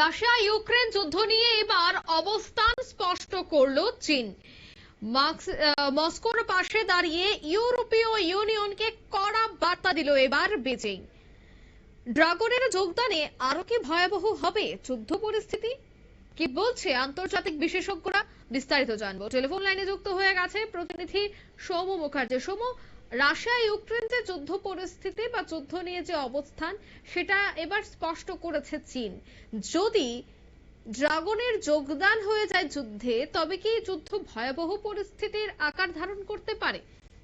Russia Ukraine যুদ্ধ নিয়ে এবার অবস্থান স্পষ্ট করল চীন। মস্কোর পাশে দাঁড়িয়ে ইউরোপীয় ইউনিয়নকে কড়া বার্তা দিল এবার বেজিং। ড্রাগনের যোগদানে আরও কি ভয়াবহ হবে যুদ্ধ পরিস্থিতি? কি বলছে আন্তর্জাতিক বিশেষজ্ঞরা? বিস্তারিত জানব। টেলিফোন লাইনে যুক্ত হয়ে গেছে প্রতিনিধি সৌম্য মুখার্জি। সৌম্য রাশিয়া ইউক্রেন যে যুদ্ধ পরিস্থিতি বা যুদ্ধ নিয়ে যে অবস্থান সেটা এবার স্পষ্ট করেছে চীন। যদি ড্রাগনের যোগদান হয়ে যায় যুদ্ধে তবে কি যুদ্ধ ভয়াবহ পরিস্থিতির আকার ধারণ করতে পারে?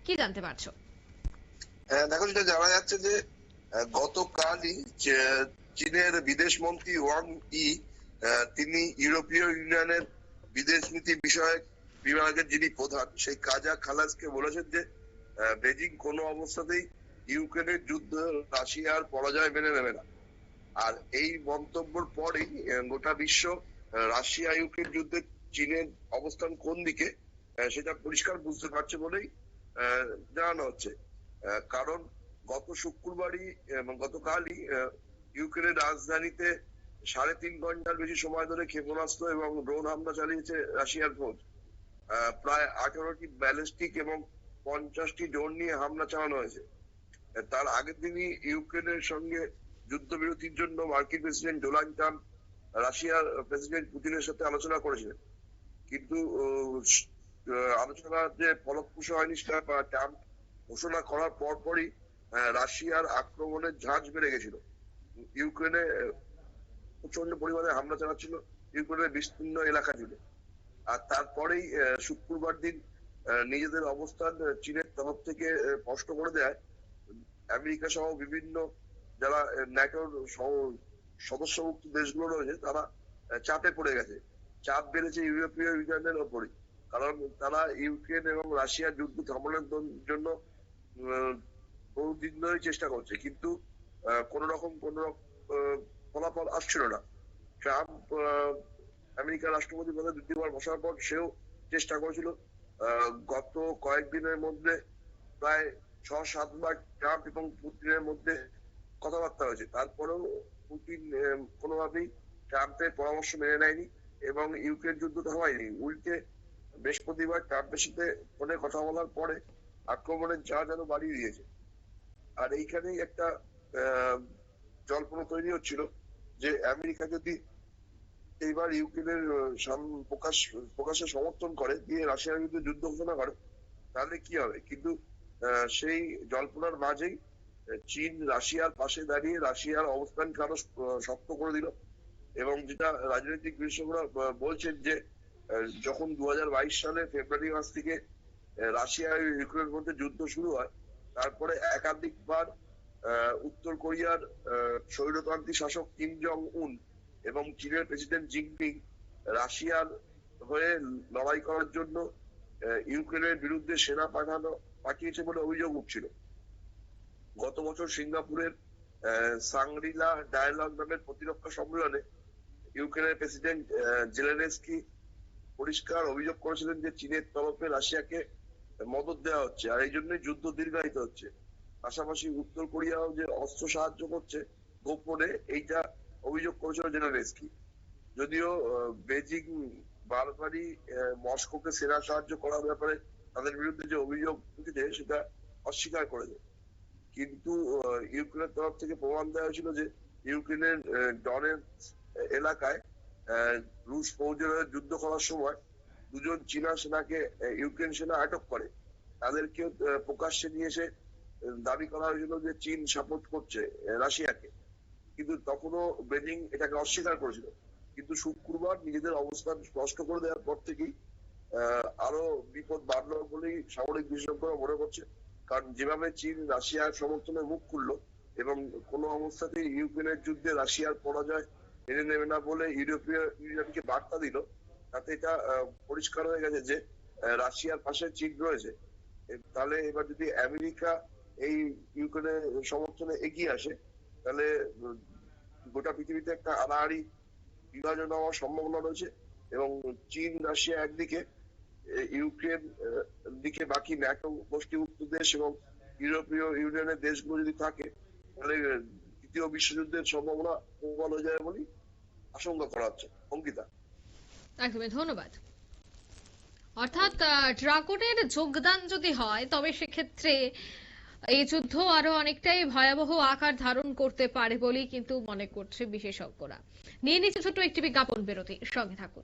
কি জানতে পারছ? হ্যাঁ, দেখো যেটা জানা যাচ্ছে যে গতকালই চীনের বিদেশ মন্ত্রী ওয়াং ই তিনি ইউরোপীয় ইউনিয়নের বিদেশ নীতি বিষয়ক বিভাগের যিনি প্রধান সেই কাজা খালাসকে বলেছেন যে বেজিং কোনো অবস্থাতেই ইউক্রেনের যুদ্ধ রাশিয়ার পরাজয় মেনে নেবে না। আর এই মন্তব্যের পরেই গোটা বিশ্ব রাশিয়া ইউক্রেন যুদ্ধে চীনের অবস্থান কোন দিকে সেটা পরিষ্কার বুঝতে পারছে বলেই জানানো হচ্ছে। কারণ গত শুক্রবারই গতকালই ইউক্রেনের রাজধানীতে সাড়ে তিন ঘণ্টার বেশি সময় ধরে ক্ষেপণাস্ত্র এবং ড্রোন হামলা চালিয়েছে রাশিয়ার ফৌজ। প্রায় আঠারোটি ব্যালিস্টিক এবং পঞ্চাশটি ড্রোন নিয়ে হামলা চালানো হয়েছে। তার আগের দিনই ইউক্রেনের সঙ্গে যুদ্ধবিরতির জন্য মার্কিন প্রেসিডেন্ট ডোনাল্ড ট্রাম্প রাশিয়ার প্রেসিডেন্ট পুতিনের সাথে আলোচনা করেছিলেন। কিন্তু আলোচনা যে ফলপ্রসূ হয়নি ট্রাম্প ঘোষণা করার পরপরই রাশিয়ার আক্রমণের ঝাঁজ বেড়ে গেছিল। ইউক্রেনে প্রচণ্ড পরিমাণে হামলা চালাচ্ছিল ইউক্রেনের বিস্তীর্ণ এলাকা জুড়ে। আর তারপরেই শুক্রবার দিন নিজেদের অবস্থান চীনের তরফ থেকে স্পষ্ট করে দেয়। আমেরিকা সহ বিভিন্ন যারা ন্যাটোর সদস্যভুক্ত দেশগুলো রয়েছে, তারা চাপে পড়ে গেছে। চাপ বেড়েছে ইউরোপীয় ইউনিয়নের ওপরই। কারণ তারা ইউক্রেন এবং রাশিয়ার যুদ্ধ থামানোর জন- জন্য বহুদিন ধরে চেষ্টা করছে। কিন্তু কোন রকম, কোন ফলাফল আসছিল না। ট্রাম্প আমেরিকার রাষ্ট্রপতি পদে দ্বিতীয়বার বসার পর সেও চেষ্টা করেছিল গত কয়েকদিনের মধ্যে প্রায় ছ সাতবার ট্রাম্প এবং পুতিনের মধ্যে কথাবার্তা হয়েছে। তারপরেও পুতিন কোনোভাবেই ট্রাম্পের পরামর্শ মেনে নেয়নি এবং ইউক্রেন যুদ্ধটা হয়নি। উল্টে বৃহস্পতিবার ট্রাম্পের সাথে ফোনে কথা বলার পরে আক্রমণের যা যেন বাড়িয়ে দিয়েছে। আর এইখানেই একটা জল্পনা তৈরি হচ্ছিল যে আমেরিকা যদি এইবার ইউক্রেনের প্রকাশ প্রকাশে সমর্থন করে, দিয়ে রাশিয়ার বিরুদ্ধে যুদ্ধ ঘোষণা করে, তাহলে কি হবে? কিন্তু সেই জল্পনার মাঝেই চীন রাশিয়ার পাশে দাঁড়িয়ে রাশিয়ার অবস্থানকে আরও শক্ত করে দিল? এবং যেটা রাজনৈতিক বিশেষজ্ঞরা বলছেন যে যখন দু সালে ফেব্রুয়ারি মাস থেকে রাশিয়া ইউক্রেনের মধ্যে যুদ্ধ শুরু হয়, তারপরে একাধিকবার উত্তর কোরিয়ার স্বৈরতান্ত্রিক শাসক কিম জং উন এবং চীনের প্রেসিডেন্ট জিনপিং রাশিয়ার হয়ে লড়াই করার জন্য ইউক্রেনের বিরুদ্ধে সেনা পাঠানো, পাঠিয়েছে বলে অভিযোগ উঠছিল। গত বছর সিঙ্গাপুরের সাংরিলা ডায়ালগ নামের প্রতিরক্ষা সম্মেলনে ইউক্রেনের প্রেসিডেন্ট জেলেনস্কি পরিষ্কার অভিযোগ করেছিলেন যে চীনের তরফে রাশিয়াকে মদত দেওয়া হচ্ছে আর এই জন্যই যুদ্ধ দীর্ঘায়িত হচ্ছে। পাশাপাশি উত্তর কোরিয়াও যে অস্ত্র সাহায্য করছে গোপনে, এইটা অভিযোগ করেছিল জেলেনস্কি। যদিও বেজিং, বারবারই মস্কোকে সেনা সাহায্য করার ব্যাপারে তাদের বিরুদ্ধে যে অভিযোগ উঠেছে সেটা অস্বীকার করেছে। কিন্তু ইউক্রেনের তরফ থেকে প্রমাণ দেওয়া হয়েছিল যে ইউক্রেনের ডনের এলাকায় রুশ ফৌজের যুদ্ধ করার সময় দুজন চীনা সেনাকে ইউক্রেন সেনা আটক করে। তাদেরকে প্রকাশ্যে নিয়ে এসে দাবি করা হয়েছিল যে চীন সাপোর্ট করছে রাশিয়াকে। কিন্তু তখনও বেজিং এটাকে অস্বীকার করেছিল। কিন্তু শুক্রবার নিজেদের অবস্থান স্পষ্ট করে দেওয়ার পর থেকেই আরও বিপদ বাড়লো বলেই সামরিক বিশেষজ্ঞরা মনে করছে কারণ যেভাবে চীন রাশিয়ার সমর্থনে মুখ খুললো এবং কোনো অবস্থাতেই ইউক্রেনের যুদ্ধে রাশিয়ার পরাজয় মেনে নেবে না বলে ইউরোপীয় ইউনিয়নকে বার্তা দিল, তাতে এটা পরিষ্কার হয়ে গেছে যে রাশিয়ার পাশে চীন রয়েছে। তাহলে এবার যদি আমেরিকা এই ইউক্রেনের সমর্থনে এগিয়ে আসে, তাহলে গোটা পৃথিবীতে একটা আড়াআড়ি বিভাজন হওয়ার সম্ভাবনা রয়েছে এবং চীন, রাশিয়া একদিকে ইউক্রেন দিকে বাকি ন্যাটো গোষ্ঠীভুক্ত দেশ এবং ইউরোপীয় ইউনিয়নের দেশগুলো যদি থাকে, তাহলে দ্বিতীয় বিশ্বযুদ্ধের সম্ভাবনা প্রবল হয়ে যাবে বলেই আশঙ্কা করা হচ্ছে। অঙ্কিতা। একদমই, ধন্যবাদ। অর্থাৎ ড্রাগনের যোগদান যদি হয়, তবে সেক্ষেত্রে এই যুদ্ধ আরও অনেকটাই ভয়াবহ আকার ধারণ করতে পারে বলেই কিন্তু মনে করছে বিশেষজ্ঞরা। নিয়ে নিচ্ছে ছোট্ট একটি বিজ্ঞাপন বিরতি সঙ্গে থাকুন।